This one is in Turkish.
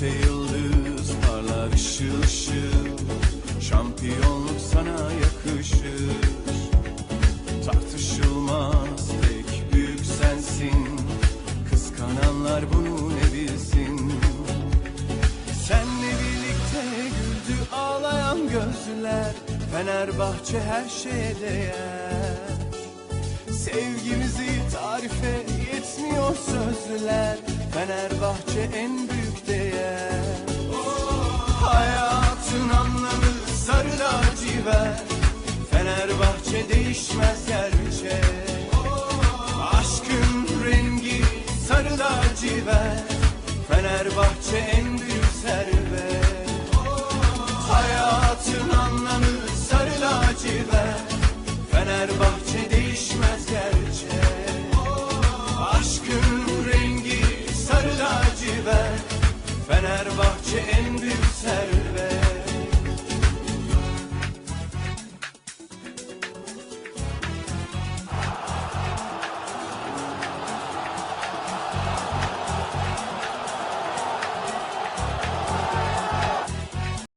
Gökte yıldız parlar ışıl ışıl. Şampiyonluk sana yakışır. Tartışılmaz tek büyük sensin. Kıskananlar bunu ne bilsin? Senle birlikte güldü ağlayan gözler. Fenerbahçe her şeye değer. Sevgimizi tarife yetmiyor sözler. Fenerbahçe en büyük değişmez gerçek. Aşkın rengi sarı lacivert. Fenerbahçe en büyük servet. Hayatın anlamı sarı lacivert. Fenerbahçe değişmez gerçek. Aşkın rengi sarı lacivert. Fenerbahçe en büyük servet